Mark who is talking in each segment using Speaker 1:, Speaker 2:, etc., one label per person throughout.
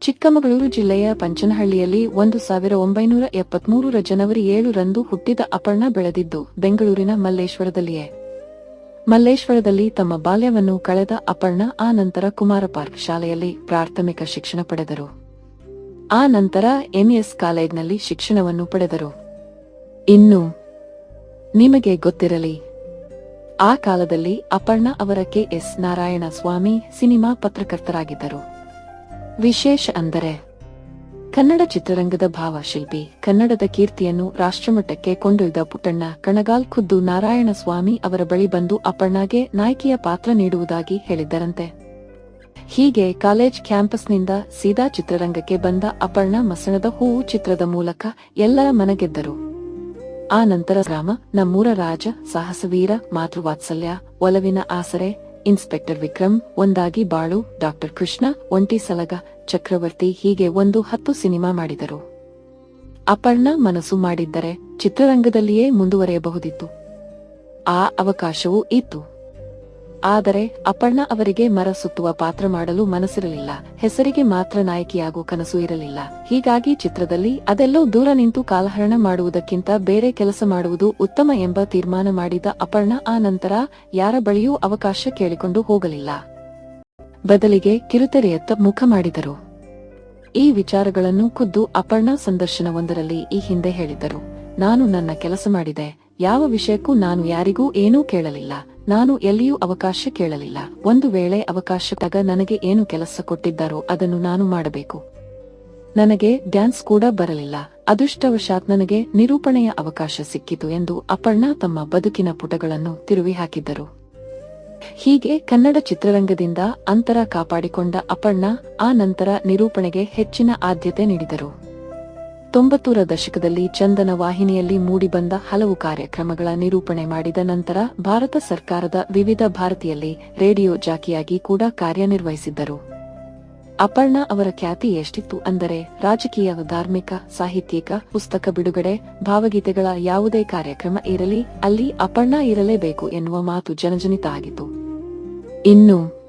Speaker 1: ಚಿಕ್ಕಮಗಳೂರು ಜಿಲ್ಲೆಯ ಪಂಚನಹಳ್ಳಿಯಲ್ಲಿ ಒಂದು ಸಾವಿರ ಒಂಬೈನೂರ ಎಪ್ಪತ್ಮೂರರ ಜನವರಿ ಏಳರಂದು ಹುಟ್ಟಿದ ಅಪರ್ಣ ಬೆಳೆದಿದ್ದು ಬೆಂಗಳೂರಿನ ಮಲ್ಲೇಶ್ವರದಲ್ಲಿಯೇ. ಮಲ್ಲೇಶ್ವರದಲ್ಲಿ ತಮ್ಮ ಬಾಲ್ಯವನ್ನು ಕಳೆದ ಅಪರ್ಣ, ಆ ನಂತರ ಕುಮಾರ ಪಾರ್ಕ್ ಶಾಲೆಯಲ್ಲಿ ಪ್ರಾಥಮಿಕ ಶಿಕ್ಷಣ ಪಡೆದರು. ಆ ನಂತರ ಎಂಎಸ್ ಕಾಲೇಜ್ನಲ್ಲಿ ಶಿಕ್ಷಣವನ್ನು ಪಡೆದರು. ಇನ್ನು ನಿಮಗೆ ಗೊತ್ತಿರಲಿ, ಆ ಕಾಲದಲ್ಲಿ ಅಪರ್ಣ ಅವರ K S Narayana Swamy cinema ಪತ್ರಕರ್ತರಾಗಿದ್ದರು. ವಿಶೇಷ ಅಂದರೆ ಕನ್ನಡ ಚಿತ್ರರಂಗದ ಭಾವಶಿಲ್ಪಿ, ಕನ್ನಡದ ಕೀರ್ತಿಯನ್ನು ರಾಷ್ಟ್ರಮಟ್ಟಕ್ಕೆ ಕೊಂಡೊಯ್ದ ಪುಟ್ಟಣ್ಣ ಕಣಗಾಲ್ ಖುದ್ದು ನಾರಾಯಣ ಸ್ವಾಮಿ ಅವರ ಬಳಿ ಬಂದು ಅಪರ್ಣಾಗೆ ನಾಯಕಿಯ ಪಾತ್ರ ನೀಡುವುದಾಗಿ ಹೇಳಿದ್ದರಂತೆ. ಹೀಗೆ ಕಾಲೇಜ್ ಕ್ಯಾಂಪಸ್ನಿಂದ ಸೀದಾ ಚಿತ್ರರಂಗಕ್ಕೆ ಬಂದ ಅಪರ್ಣ ಮಸಣದ ಹೂವು ಚಿತ್ರದ ಮೂಲಕ ಎಲ್ಲರ ಮನಗೆದ್ದರು. ಆ ನಂತರ ರಾಮ, ನಮ್ಮೂರ ರಾಜ, ಸಾಹಸವೀರ, ಮಾತೃವಾತ್ಸಲ್ಯ, ಒಲವಿನ ಆಸರೆ ಇನ್ಸ್ಪೆಕ್ಟರ್ ವಿಕ್ರಮ್, ಒಂದಾಗಿ ಬಾಳು, ಡಾಕ್ಟರ್ ಕೃಷ್ಣ, ಒಂಟಿ ಸಲಗ, ಚಕ್ರವರ್ತಿ ಹೀಗೆ ಒಂದು ಹತ್ತು ಸಿನಿಮಾ ಮಾಡಿದರು. ಅಪರ್ಣ ಮನಸ್ಸು ಮಾಡಿದ್ದರೆ ಚಿತ್ರರಂಗದಲ್ಲಿಯೇ ಮುಂದುವರೆಯಬಹುದಿತ್ತು. ಆ ಅವಕಾಶವೂ ಇತ್ತು. ಆದರೆ ಅಪರ್ಣ ಅವರಿಗೆ ಮರ ಸುತ್ತುವ ಪಾತ್ರ ಮಾಡಲು ಮನಸ್ಸಿರಲಿಲ್ಲ. ಹೆಸರಿಗೆ ಮಾತ್ರ ನಾಯಕಿಯಾಗುವ ಕನಸು ಇರಲಿಲ್ಲ. ಹೀಗಾಗಿ ಚಿತ್ರದಲ್ಲಿ ಅದೆಲ್ಲೋ ದೂರ ನಿಂತು ಕಾಲಹರಣ ಮಾಡುವುದಕ್ಕಿಂತ ಬೇರೆ ಕೆಲಸ ಮಾಡುವುದು ಉತ್ತಮ ಎಂಬ ತೀರ್ಮಾನ ಮಾಡಿದ ಅಪರ್ಣ ಆ ನಂತರ ಯಾರ ಬಳಿಯೂ ಅವಕಾಶ ಕೇಳಿಕೊಂಡು ಹೋಗಲಿಲ್ಲ. ಬದಲಿಗೆ ಕಿರುತೆರೆಯತ್ತ ಮುಖ ಮಾಡಿದರು. ಈ ವಿಚಾರಗಳನ್ನು ಖುದ್ದು ಅಪರ್ಣ ಸಂದರ್ಶನವೊಂದರಲ್ಲಿ ಈ ಹಿಂದೆ ಹೇಳಿದ್ದರು ನಾನು ನನ್ನ ಕೆಲಸ ಮಾಡಿದೆ. ಯಾವ ವಿಷಯಕ್ಕೂ ನಾನು ಯಾರಿಗೂ ಏನೂ ಕೇಳಲಿಲ್ಲ. ನಾನು ಎಲ್ಲಿಯೂ ಅವಕಾಶ ಕೇಳಲಿಲ್ಲ. ಒಂದು ವೇಳೆ ಅವಕಾಶ ತಗ ನನಗೆ ಏನು ಕೆಲಸ ಕೊಟ್ಟಿದ್ದಾರೋ ಅದನ್ನು ನಾನು ಮಾಡಬೇಕು. ನನಗೆ ಡ್ಯಾನ್ಸ್ ಕೂಡ ಬರಲಿಲ್ಲ. ಅದೃಷ್ಟವಶಾತ್ ನನಗೆ ನಿರೂಪಣೆಯ ಅವಕಾಶ ಸಿಕ್ಕಿತು ಎಂದು ಅಪರ್ಣ ತಮ್ಮ ಬದುಕಿನ ಪುಟಗಳನ್ನು ತಿರುವಿ ಹಾಕಿದ್ದರು ಹೀಗೆ ಕನ್ನಡ ಚಿತ್ರರಂಗದಿಂದ ಅಂತರ ಕಾಪಾಡಿಕೊಂಡ ಅಪರ್ಣ ಆ ನಂತರ ನಿರೂಪಣೆಗೆ ಹೆಚ್ಚಿನ ಆದ್ಯತೆ ನೀಡಿದರು. ತೊಂಬತ್ತೂರ ದಶಕದಲ್ಲಿ ಚಂದನ ವಾಹಿನಿಯಲ್ಲಿ ಮೂಡಿಬಂದ ಹಲವು ಕಾರ್ಯಕ್ರಮಗಳ ನಿರೂಪಣೆ ಮಾಡಿದ ನಂತರ ಭಾರತ ಸರ್ಕಾರದ ವಿವಿಧ ಭಾರತಿಯಲ್ಲಿ ರೇಡಿಯೋ ಜಾಕಿಯಾಗಿ ಕೂಡ ಕಾರ್ಯನಿರ್ವಹಿಸಿದ್ದರು. ಅಪರ್ಣ ಅವರ ಖ್ಯಾತಿ ಎಷ್ಟಿತ್ತು ಅಂದರೆ ರಾಜಕೀಯ, ಧಾರ್ಮಿಕ, ಸಾಹಿತ್ಯಿಕ, ಪುಸ್ತಕ ಬಿಡುಗಡೆ, ಭಾವಗೀತೆಗಳ ಯಾವುದೇ ಕಾರ್ಯಕ್ರಮ ಇರಲಿ, ಅಲ್ಲಿ ಅಪರ್ಣ ಇರಲೇಬೇಕು ಎನ್ನುವ ಮಾತು ಜನಜನಿತ ಆಗಿತ್ತು. ಇನ್ನು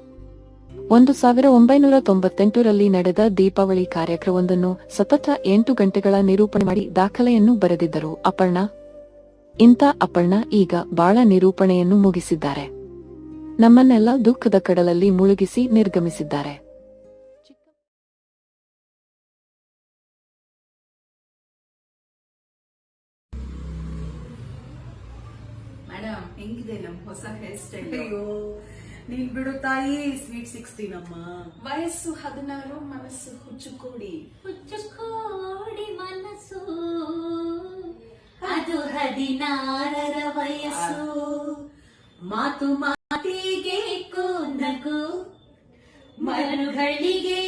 Speaker 1: ಒಂದು ಸಾವಿರ ಒಂಬೈನೂರ ತೊಂಬತ್ತೆಂಟರಲ್ಲಿ ನಡೆದ ದೀಪಾವಳಿ ಕಾರ್ಯಕ್ರಮವೊಂದನ್ನು ಸತತ ಎಂಟು ಗಂಟೆಗಳ ನಿರೂಪಣೆ ಮಾಡಿ ದಾಖಲೆಯನ್ನು ಬರೆದಿದ್ದರು ಅಪರ್ಣ. ಇಂಥ ಅಪರ್ಣ ಈಗ ಬಾಳ ನಿರೂಪಣೆಯನ್ನು ಮುಗಿಸಿದ್ದಾರೆ. ನಮ್ಮನ್ನೆಲ್ಲ ದುಃಖದ ಕಡಲಲ್ಲಿ ಮುಳುಗಿಸಿ ನಿರ್ಗಮಿಸಿದ್ದಾರೆ.
Speaker 2: ಮೇಡಮ್ ಹೆಂಗಿದೆ ನಮ್ ಹೊಸ ಹೇರ್ ಸ್ಟೈಲ್
Speaker 3: ಅಯ್ಯೋ. ನೀನ್ ಬಿಡು ತಾಯಿ ಸ್ವೀಟ್ ಸಿಕ್ಸ್ತೀನಮ್ಮ ಅಮ್ಮ.
Speaker 2: ವಯಸ್ಸು ಹದಿನಾರು ಮನಸ್ಸು ಹುಚ್ಚುಕೋಡಿ.
Speaker 4: ಹುಚ್ಚುಕೋಡಿ ಮನಸ್ಸು. ಅದು ಹದಿನಾರರ ವಯಸ್ಸು. ಮಾತು ಮಾತಿಗೆ ನಗು ಮರುಗಳಿಗೆ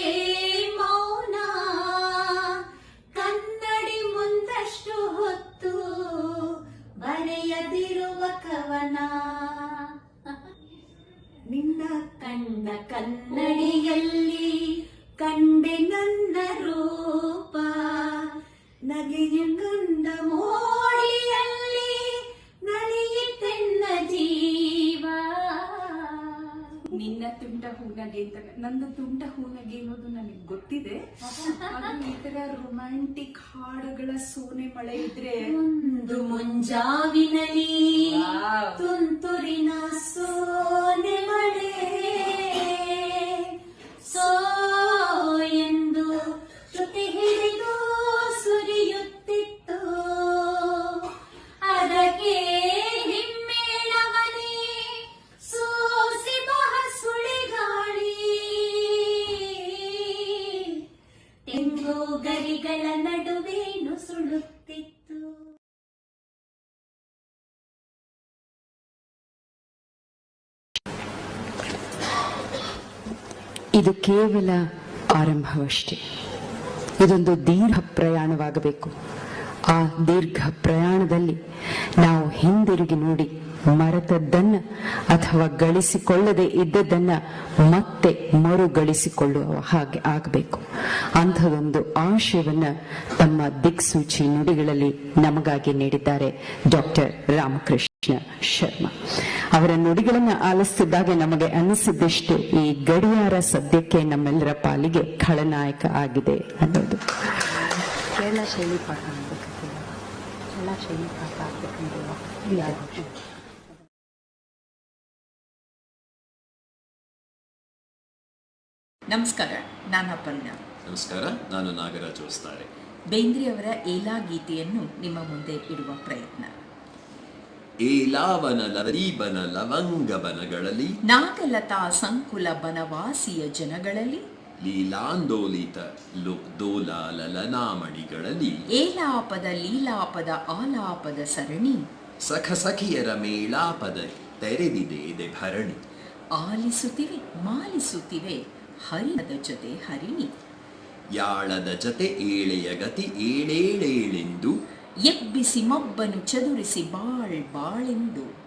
Speaker 2: ಹೂನಗೆ ಅಂತ ನಂದು ತುಂಟ ಹೂನಗೆ ಅನ್ನೋದು ನನಗೆ ಗೊತ್ತಿದೆ. ಈ ತರ ರೊಮ್ಯಾಂಟಿಕ್ ಹಾಡುಗಳ ಸೋನೆ ಮಳೆ ಇದ್ರೆ
Speaker 4: ಒಂದು ಮುಂಜಾವಿನಲಿ ತುಂತುರಿನ ಸೋನೆ ಮಳೆ.
Speaker 5: ಇದು ಕೇವಲ ಆರಂಭವಷ್ಟೇ. ಇದೊಂದು ದೀರ್ಘ ಪ್ರಯಾಣವಾಗಬೇಕು. ಆ ದೀರ್ಘ ಪ್ರಯಾಣದಲ್ಲಿ ನಾವು ಹಿಂದಿರುಗಿ ನೋಡಿ ಮರೆತದ್ದನ್ನ ಅಥವಾ ಗಳಿಸಿಕೊಳ್ಳದೆ ಇದ್ದದ್ದನ್ನ ಮತ್ತೆ ಮರುಗಳಿಸಿಕೊಳ್ಳುವ ಹಾಗೆ ಆಗಬೇಕು. ಅಂಥದೊಂದು ಆಶಯವನ್ನ ತಮ್ಮ ದಿಕ್ಸೂಚಿ ನುಡಿಗಳಲ್ಲಿ ನಮಗಾಗಿ ನೀಡಿದ್ದಾರೆ ಡಾಕ್ಟರ್ ರಾಮಕೃಷ್ಣ. ಕೃಷ್ಣ ಶರ್ಮಾ. ಅವರ ನುಡಿಗಳನ್ನ ಆಲಿಸ್ತಿದ್ದಾಗ ನಮಗೆ ಅನಿಸಿದ್ದಷ್ಟು ಈ ಗಡಿಯಾರ ಸದ್ಯಕ್ಕೆ ನಮ್ಮೆಲ್ಲರ ಪಾಲಿಗೆ ಖಳನಾಯಕ ಆಗಿದೆ ಅನ್ನೋದು.
Speaker 6: ಕೇರಳ ಶೈಲಿ ಪಾಠ ಆಗ್ಬೇಕಿತ್ತು ಕೇರಳ ಶೈಲಿ ಪಾಠ ಆಗ್ಬೇಕಂತ
Speaker 7: ನಮಸ್ಕಾರ ನಾನು ಅಪರ್ಣ.
Speaker 8: ನಮಸ್ಕಾರ ನಾನು ನಾಗರಾಜ್ ಹೊಸ್ತಾರೆ.
Speaker 7: ಬೇಂದ್ರೆಯವರ ಏಲಾ ಗೀತೆಯನ್ನು ನಿಮ್ಮ ಮುಂದೆ ಇಡುವ ಪ್ರಯತ್ನ.
Speaker 8: ಏಲಾವನ ಲರೀಬನ ಲವಂಗಬನಗಳಲ್ಲಿ
Speaker 7: ನಾಗಲತಾ ಸಂಕುಲ ಬನವಾಸಿಯ ಜನಗಳಲ್ಲಿ
Speaker 8: ಲೀಲಾಂದೋಲಿತ ಲುಬ್ದೋಲಾಲನಾಮಣಿಗಳಲ್ಲಿ
Speaker 7: ಏಲಾಪದ ಲೀಲಾಪದ ಆಲಾಪದ ಸರಣಿ
Speaker 8: ಸಖ ಸಖಿಯರ ಮೇಳಾಪದ ತೆರೆದಿದೆ ಇದೆ ಭರಣಿ
Speaker 7: ಆಲಿಸುತ್ತಿವೆ ಮಾಲಿಸುತ್ತಿವೆ ಹರಿಯದ ಜೊತೆ ಹರಿಣಿ.
Speaker 8: ಯಾಳದ ಜತೆ ಏಳೆಯ ಗತಿ ಏಳೇಳೇಳೆಂದು
Speaker 7: ಎಬ್ಬಿಸಿ ಮಬ್ಬನು ಚದುರಿಸಿ ಬಾಳ್ ಬಾಳೆಂದು.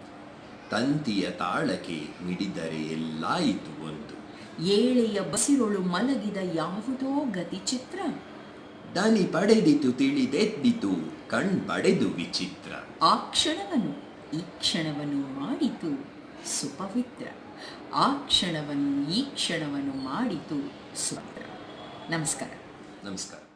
Speaker 8: ತಂತಿಯ ತಾಳಕ್ಕೆ ಮಿಡಿದರೆ ಎಲ್ಲಾಯಿತು ಒಂದು.
Speaker 7: ಏಳೆಯ ಬಸಿರೊಳು ಮಲಗಿದ ಯಾವುದೋ ಗತಿ ಚಿತ್ರ.
Speaker 8: ದನಿ ಪಡೆದಿತು ತಿಳಿದೆದ್ದಿತು ಕಣ್ ಪಡೆದು ವಿಚಿತ್ರ.
Speaker 7: ಆ ಕ್ಷಣವನ್ನು ಈ ಕ್ಷಣವನ್ನು ಮಾಡಿತು ಸುಪವಿತ್ರ. ಆ ಕ್ಷಣವನ್ನು ಈ ಕ್ಷಣವನ್ನು ಮಾಡಿತು ಸುಪವಿತ್ರ. ನಮಸ್ಕಾರ.
Speaker 8: ನಮಸ್ಕಾರ.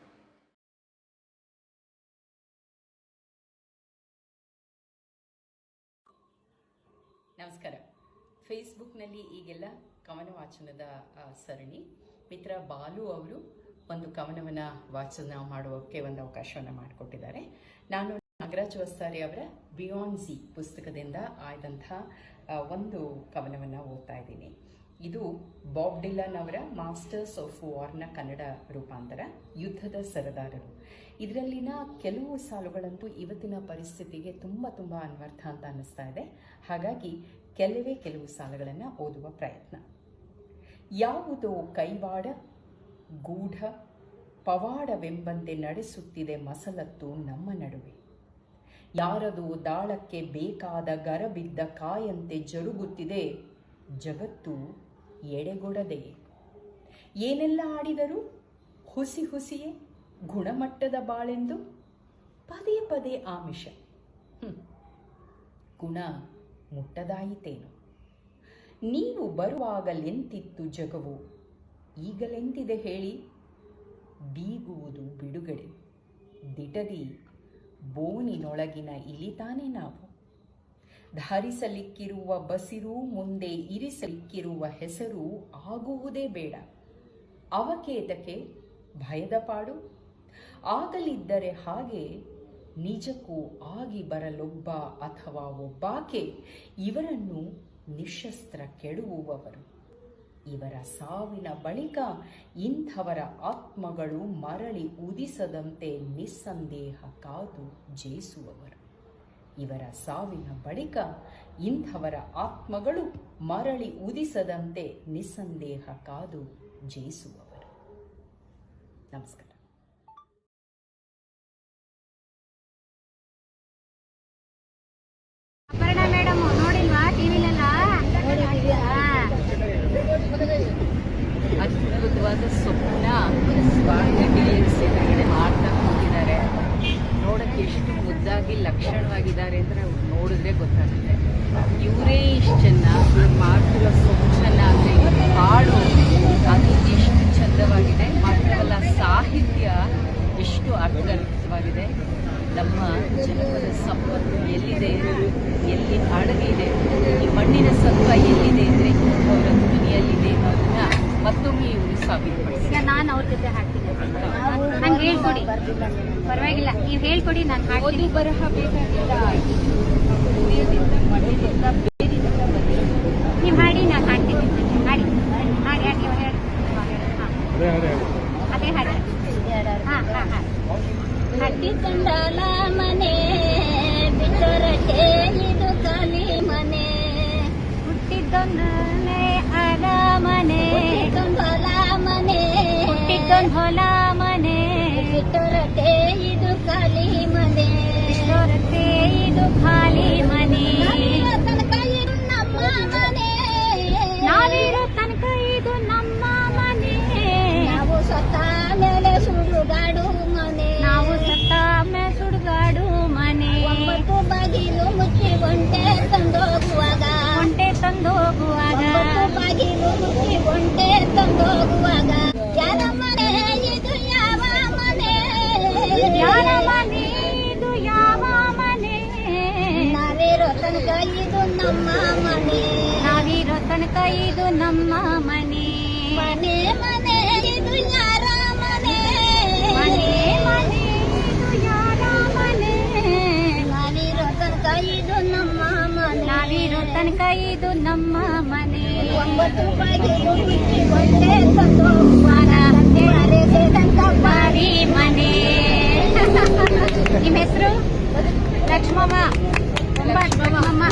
Speaker 9: ನಮಸ್ಕಾರ. ಫೇಸ್ಬುಕ್ನಲ್ಲಿ ಈಗೆಲ್ಲ ಕವನ ವಾಚನದ ಸರಣಿ. ಮಿತ್ರ ಬಾಲು ಅವರು ಒಂದು ಕವನವನ್ನು ವಾಚನ ಮಾಡುವಕ್ಕೆ ಒಂದು ಅವಕಾಶವನ್ನು ಮಾಡಿಕೊಟ್ಟಿದ್ದಾರೆ. ನಾನು ನಾಗರಾಜ್ ವಸ್ತಾರಿ ಅವರ ಬಿಯಾಂಡ್ ಝಿ ಪುಸ್ತಕದಿಂದ ಆಯ್ದಂಥ ಒಂದು ಕವನವನ್ನು ಓದ್ತಾ ಇದ್ದೀನಿ. ಇದು ಬಾಬ್ ಡಿಲನ್ ಅವರ ಮಾಸ್ಟರ್ಸ್ ಆಫ್ ವಾರ್ನ ಕನ್ನಡ ರೂಪಾಂತರ, ಯುದ್ಧದ ಸರದಾರರು. ಇದರಲ್ಲಿನ ಕೆಲವು ಸಾಲುಗಳಂತೂ ಇವತ್ತಿನ ಪರಿಸ್ಥಿತಿಗೆ ತುಂಬ ತುಂಬ ಅನ್ವರ್ಥ ಅಂತ ಅನ್ನಿಸ್ತಾ ಇದೆ. ಹಾಗಾಗಿ ಕೆಲವೇ ಕೆಲವು ಸಾಲುಗಳನ್ನು ಓದುವ ಪ್ರಯತ್ನ. ಯಾವುದೋ ಕೈವಾಡ, ಗೂಢ, ಪವಾಡವೆಂಬಂತೆ ನಡೆಸುತ್ತಿದೆ ಮಸಲತ್ತು ನಮ್ಮ ನಡುವೆ. ಯಾರದು ದಾಳಕ್ಕೆ ಬೇಕಾದ ಗರಬಿದ್ದ ಕಾಯಂತೆ ಜರುಗುತ್ತಿದೆ ಜಗತ್ತು ಎಡೆಗೊಡದೆ. ಏನೆಲ್ಲ ಆಡಿದರೂ? ಹುಸಿ ಹುಸಿಯೇ ಗುಣಮಟ್ಟದ ಬಾಳೆಂದು ಪದೇ ಪದೇ ಆಮಿಷ. ಗುಣ ಮುಟ್ಟದಾಯಿತೇನು? ನೀವು ಬರುವಾಗಲೆಂತಿತ್ತು ಜಗವು. ಈಗಲೆಂತಿದೆ ಹೇಳಿ. ಬೀಗುವುದು ಬಿಡುಗಡೆ. ದಿಟದಿ ಬೋನಿನೊಳಗಿನ ಇಲಿತಾನೆ ನಾವು. ಧರಿಸಲಿಕ್ಕಿರುವ ಬಸಿರು ಮುಂದೆ ಇರಿಸಲಿಕ್ಕಿರುವ ಹೆಸರು ಆಗುವುದೇ ಬೇಡ. ಅವಕೇತಕ್ಕೆ ಭಯದ ಪಾಡು. ಆಗಲಿದ್ದರೆ ಹಾಗೆ ನಿಜಕ್ಕೂ ಆಗಿ ಬರಲೊಬ್ಬ ಅಥವಾ ಒಬ್ಬಾಕೆ ಇವರನ್ನು ನಿಶಸ್ತ್ರ ಕೆಡುವವರು. ಇವರ ಸಾವಿನ ಬಳಿಕ ಇಂಥವರ ಆತ್ಮಗಳು ಮರಳಿ ಉದಿಸದಂತೆ ನಿಸ್ಸಂದೇಹ ಕಾದು ಜಯಿಸುವವರು ಇವರ ಸಾವಿನ ಬಳಿಕ ಇಂಥವರ ಆತ್ಮಗಳು ಮರಳಿ ಉದಿಸದಂತೆ ನಿಸ್ಸಂದೇಹ ಕಾದು ಜಯಿಸುವವರು ನಮಸ್ಕಾರ. ಅದ್ಭುತವಾದ ಸ್ವಪ್ನ ಡಿ ಮಾಡ್ತಾರೆ ಸಿ ಮಾಡ್ತಾ ಎಷ್ಟು ಮುದ್ದಾಗಿ ಲಕ್ಷಣವಾಗಿದ್ದಾರೆ ಅಂದರೆ ಅವ್ರು ನೋಡಿದ್ರೆ ಗೊತ್ತಾಗುತ್ತೆ. ಇವರೇ ಇಷ್ಟು ಚೆನ್ನ ಮಾಡ್ತಿರೋ ಚೆನ್ನ ಅಂದರೆ ಹಾಡು ಅದು ಎಷ್ಟು ಚಂದವಾಗಿದೆ. ಮಾತ್ರವಲ್ಲ ಸಾಹಿತ್ಯ ಎಷ್ಟು ಅರ್ಥಗರ್ಭಿತವಾಗಿದೆ. ನಮ್ಮ ಜನಪದ ಸಂಪತ್ತು ಎಲ್ಲಿದೆ? ಎಲ್ಲಿ ಅಡಗಿದೆ? ಈ ಮಣ್ಣಿನ ಸತ್ವ ಎಲ್ಲಿದೆ ಅಂದರೆ ಅವರ ಧ್ವನಿಯಲ್ಲಿದೆ. ಅನ್ನೋದನ್ನ ಮತ್ತೊಮ್ಮೆ ಇವರು ಸಾಬೀತುಪಡಿಸಿ.
Speaker 4: ಈಗ ನಾನು ಅವ್ರ ಜೊತೆ ಹಾಕ್ತೀನಿ ನಂಗೆ ಹೇಳ್ಕೊಡಿ. ಪರವಾಗಿಲ್ಲ. ನೀವು ಹೇಳ್ಕೊಡಿ ನಾನು ಹಾಡ್ತೀನಿ.
Speaker 9: ಬರಹ ಬೇಕಾಗಿಲ್ಲ
Speaker 4: ಹುಟ್ಟಿದ್ದೊಂದು ಹೊಲ ಮನೆ ಬಿಟ್ಟರಟೆ ಇದು ಖಾಲಿ ಮನೆ ಬಿಟ್ಟರಟೆ ಇದು ಖಾಲಿ ಮನೆ ತನಕ ಇದು ನಮ್ಮ ಮನೆ ನಾವಿರೋ ತನಕ ಇದು ನಮ್ಮ ಮನೆ ನಾವು ಸತ್ತ ಮೇಲೆ ಸುಡುಗಾಡು ಮನೆ ನಾವು ಸತ್ತ ಮೇಲೆ ಸುಡುಗಾಡು ಮನೆ ಒಂಬತ್ತು ಬಗೆ
Speaker 10: ಬಾಗಿಲು ಮುಚ್ಚಿ ಒಂಟೆ ತಂದೋಗುವಾಗ ಒಂಟೆ ತಂದೋಗುವಾಗ ಬಾಗಿಲು ಮುಚ್ಚಿ ಒಂಟೆ ತಂದೋಗುವಾಗ ಇದು ನಮ್ಮ ಮನೆ ಮನೆ ಮನೆ ಇದು ಯಾರ ಮನೆ ಮನೆ ಮನೆ ಇದು ಯಾರ ಮನೆ ನಾವಿರೋ ತನಕ ಇದು ನಮ್ಮ ಮನೆ ನಾವಿರೋ ತನಕ ಇದು ನಮ್ಮ ಮನೆ ಒಂಬತ್ತು ನಿಮ್ಮ ಹೆಸರು ಲಕ್ಷ್ಮಮ್ಮ ಲಕ್ಷ್ಮಮ್ಮ